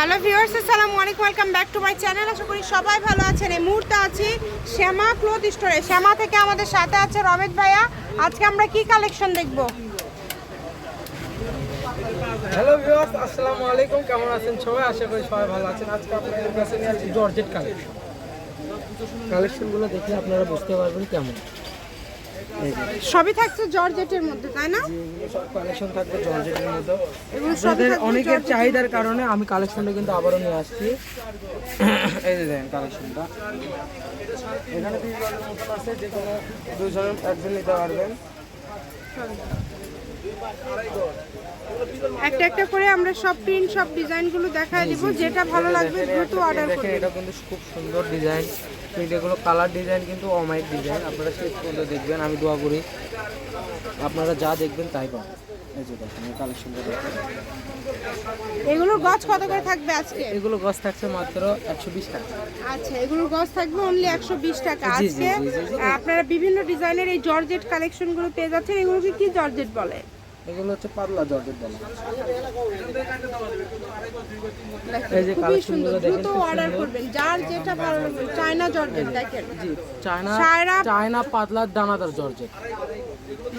Hello viewers আসসালামু আলাইকুম welcome back to my channel আশা করি সবাই ভালো আছেন। এই মুহূর্তে আছি শ্যামা ক্লোথ স্টোরে শ্যামা থেকে আমাদের সাথে আছে রমেশ ভাইয়া। আজকে আমরা কি কালেকশন দেখব? হ্যালো ভিউয়ার্স আসসালামু আলাইকুম কেমন আছেন সবাই? আশা করি সবাই ভালো আছেন। আজকে আপনাদের কাছে নিয়ে আসছি জর্জেট কালেকশন কালেকশনগুলো দেখলে আপনারা বুঝতে পারবেন কেমন। সবই থাকছে জর্জেটের মধ্যে তাই না? সব কালেকশন থাকবে জর্জেটের মধ্যে। এবং সবই অনেকের চাহিদার কারণে আমি কালেকশনটা কিন্তু আবারও নিয়ে আসছি। এই যে দেখেন কালেকশনটা। এখানে দুই জনের আছে যে কোনো দুজন একজন নিতে পারবেন। একটা একটা করে আমরা সব প্রিন্ট সব ডিজাইনগুলো দেখায় দিব যেটা ভালো লাগবে দ্রুত অর্ডার করবেন। এটা কিন্তু খুব সুন্দর ডিজাইন। এগুলো কালার ডিজাইন কিন্তু অমাইক ডিজাইন আপনারা শেষ পর্যন্ত দেখবেন আমি দোয়া করি। আপনারা যা দেখবেন তাই পাবেন। এই যে দেখেন এই কালেকশনটা দেখেন। এগুলোর গজ কত করে থাকবে আজকে? এগুলো গছ থাকছে মাত্র একশো বিশ টাকা। আচ্ছা এগুলোর গজ থাকবে অনলি একশো বিশ টাকা। জি, জি, আজকে। আপনারা বিভিন্ন ডিজাইনের এই জর্জেট কালেকশনগুলো পেয়ে যাচ্ছেন। এগুলোকে কি জর্জেট বলে? এগুলো হচ্ছে পাতলা জর্জেট বলা। এই যে খুবই কালেকশনগুলো দেখেন, অর্ডার করবেন। যার যেটা ভালো লাগবে চায়না জর্জেট দেখেন। জি চায়না চায়না পাতলা দানাদার জর্জেট।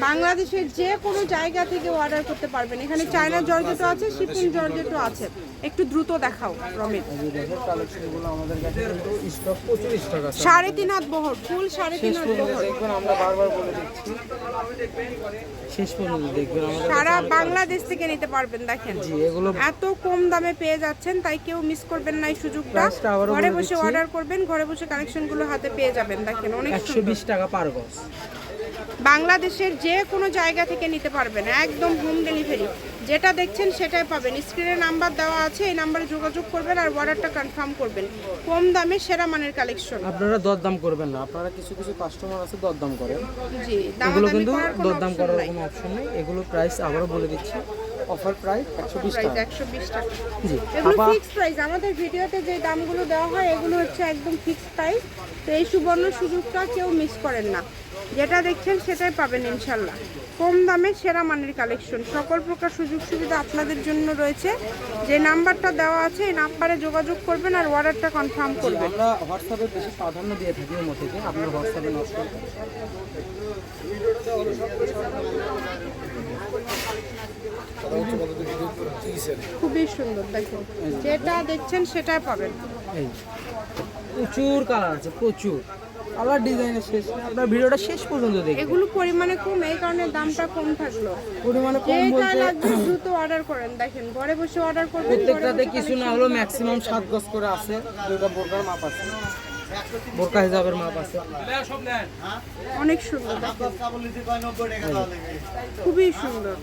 বাংলাদেশের যে কোনো জায়গা থেকে অর্ডার করতে পারবেন। এখানে চায়না জর্জেটও আছে শিপিং জর্জেটও আছে। একটু দ্রুত দেখাও রমিত সাড়ে তিন হাত বহর ফুল সাড়ে তিন হাত বহর। সারা বাংলাদেশ থেকে নিতে পারবেন দেখেন। এত কম দামে পেয়ে যাচ্ছেন তাই কেউ মিস করবেন না এই সুযোগটা। ঘরে বসে অর্ডার করবেন ঘরে বসে কালেকশনগুলো হাতে পেয়ে যাবেন দেখেন অনেক একশো বিশ টাকা পার গজ। বাংলাদেশের যে কোনো জায়গা থেকে নিতে পারবেন একদম হোম ডেলিভারি যেটা দেখছেন সেটাই পাবেন। স্ক্রিনে নাম্বার দেওয়া আছে এই নাম্বারে যোগাযোগ করবেন আর অর্ডারটা কনফার্ম করবেন। কম দামে সেরা মানের কালেকশন আপনারা দরদাম করবেন না। আপনারা কিছু কিছু কাস্টমার আছে দরদাম করেন। জি এগুলো দামাদামি কিন্তু দরদাম করার। কোনো অপশন নেই। এগুলো প্রাইস আবারও বলে দিচ্ছি। অফার প্রাইস একশো বিশ প্রাইস টাকা। একশো বিশ টাকা। জি এগুলো ফিক্সড প্রাইস আমাদের ভিডিওতে যে দামগুলো দেওয়া হয় এগুলো হচ্ছে একদম ফিক্সড প্রাইস তো এই সুবর্ণ সুযোগটা কেউ মিস করেন না। যেটা দেখছেন সেটাই পাবেন ইনশাল্লাহ। কম দামে সেরা মানের কালেকশন সকল প্রকার সুযোগ সুবিধা আপনাদের জন্য রয়েছে। যে নাম্বারটা দেওয়া আছে এই নাম্বারে যোগাযোগ করবেন আর অর্ডারটা কনফার্ম করবেন। আমরা হোয়াটসঅ্যাপে বেশি প্রাধান্য দিয়ে থাকি ওর থেকে আপনার হোয়াটসঅ্যাপে নষ্ট খুবই সুন্দর দেখুন। যেটা দেখছেন সেটাই পাবেন। প্রচুর কালার আছে প্রচুর। কালার ডিজাইনের শেষ আপনার ভিডিওটা শেষ পর্যন্ত দেখুন এগুলো পরিমাণে কম এই কারণে দামটা কম থাকল। পরিমাণে কম বলতে দ্রুত অর্ডার করেন। দেখেন ঘরে বসে অর্ডার করবেন প্রত্যেকটাতে কিছু না হলো ম্যাক্সিমাম সাত গজ করে আছে। দুইটা বোরকার মাপ আছে। বোরকা হিসাবের মাপ আছে। অনেক সুন্দর। খুবই সুন্দর।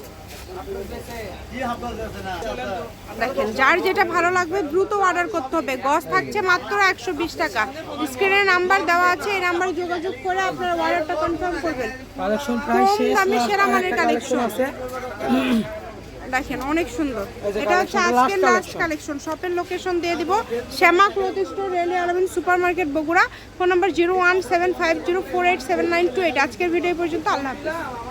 দেখেন যার যেটা ভালো লাগবে দ্রুত অর্ডার করতে হবে। গজ থাকছে মাত্র একশো বিশ টাকা। স্ক্রিনে নাম্বার দেওয়া আছে এই নাম্বারে যোগাযোগ করে আপনারা অর্ডারটা কনফার্ম করবেন। কালেকশন প্রায় শেষ সেরা মানের collection আছে। দেখেন অনেক সুন্দর। এটা হচ্ছে আজকের লাস্ট কালেকশন শপের লোকেশন দিয়ে দিব। Shyama cloth store railway Almin super market Bogura. Phone number zero one seven five zero four eight seven nine two eight আজকের ভিডিও পর্যন্ত আল্লাহ হাফিজ।